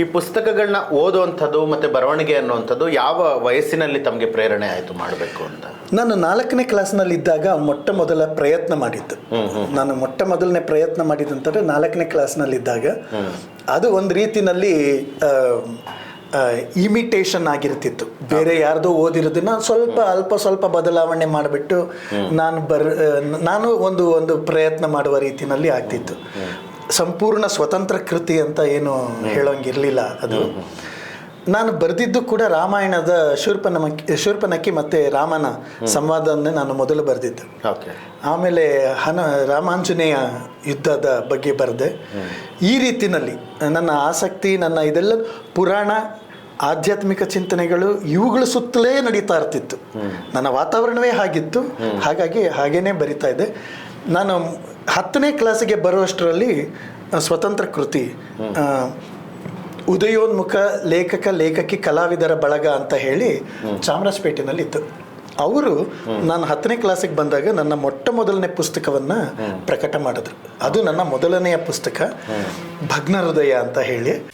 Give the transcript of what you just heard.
ಈ ಪುಸ್ತಕಗಳನ್ನ ಓದುವಂಥದ್ದು ಮತ್ತೆ ಬರವಣಿಗೆ ಅನ್ನುವಂಥದ್ದು ಯಾವ ವಯಸ್ಸಿನಲ್ಲಿ ತಮಗೆ ಪ್ರೇರಣೆ ಆಯಿತು ಮಾಡಬೇಕು ಅಂತ? ನಾನು ನಾಲ್ಕನೇ ಕ್ಲಾಸ್ನಲ್ಲಿದ್ದಾಗ ಮೊಟ್ಟ ಮೊದಲ ಪ್ರಯತ್ನ ಮಾಡಿದ್ದು. ನಾನು ಮೊಟ್ಟ ಮೊದಲನೇ ಪ್ರಯತ್ನ ಮಾಡಿದಂತಂದರೆ ನಾಲ್ಕನೇ ಕ್ಲಾಸ್ನಲ್ಲಿದ್ದಾಗ ಅದು ಒಂದು ರೀತಿನಲ್ಲಿ ಇಮಿಟೇಷನ್ ಆಗಿರ್ತಿತ್ತು. ಬೇರೆ ಯಾರ್ದೋ ಓದಿರೋದನ್ನ ಸ್ವಲ್ಪ ಅಲ್ಪ ಸ್ವಲ್ಪ ಬದಲಾವಣೆ ಮಾಡಿಬಿಟ್ಟು ನಾನು ಬರ್ ನಾನು ಒಂದು ಒಂದು ಪ್ರಯತ್ನ ಮಾಡುವ ರೀತಿಯಲ್ಲಿ ಆಗ್ತಿತ್ತು. ಸಂಪೂರ್ಣ ಸ್ವತಂತ್ರ ಕೃತಿ ಅಂತ ಏನು ಹೇಳೋಂಗಿರಲಿಲ್ಲ ಅದು. ನಾನು ಬರೆದಿದ್ದು ಕೂಡ ರಾಮಾಯಣದ ಶೂರ್ಪನಮಕ್ಕಿ ಶೂರ್ಪನಕ್ಕಿ ಮತ್ತು ರಾಮನ ಸಂವಾದವನ್ನೇ ನಾನು ಮೊದಲು ಬರೆದಿದ್ದೆ. ಆಮೇಲೆ ಹನ ರಾಮಾಂಜನೇಯ ಯುದ್ಧದ ಬಗ್ಗೆ ಬರೆದೆ. ಈ ರೀತಿನಲ್ಲಿ ನನ್ನ ಆಸಕ್ತಿ ನನ್ನ ಇದೆಲ್ಲ ಪುರಾಣ ಆಧ್ಯಾತ್ಮಿಕ ಚಿಂತನೆಗಳು ಇವುಗಳ ಸುತ್ತಲೇ ನಡೀತಾ ಇರ್ತಿತ್ತು. ನನ್ನ ವಾತಾವರಣವೇ ಆಗಿತ್ತು ಹಾಗಾಗಿ ಹಾಗೇನೆ ಬರಿತಾ ಇದ್ದೆ. ನಾನು ಹತ್ತನೇ ಕ್ಲಾಸಿಗೆ ಬರುವಷ್ಟರಲ್ಲಿ ಸ್ವತಂತ್ರ ಕೃತಿ ಉದಯೋನ್ಮುಖ ಲೇಖಕ ಲೇಖಕಿ ಕಲಾವಿದರ ಬಳಗ ಅಂತ ಹೇಳಿ ಚಾಮರಾಜಪೇಟೆನಲ್ಲಿ ಇತ್ತು ಅವರು ನಾನು ಹತ್ತನೇ ಕ್ಲಾಸಿಗೆ ಬಂದಾಗ ನನ್ನ ಮೊಟ್ಟ ಮೊದಲನೇ ಪುಸ್ತಕವನ್ನು ಪ್ರಕಟ ಮಾಡಿದ್ರು. ಅದು ನನ್ನ ಮೊದಲನೆಯ ಪುಸ್ತಕ ಭಗ್ನ ಹೃದಯ ಅಂತ ಹೇಳಿ.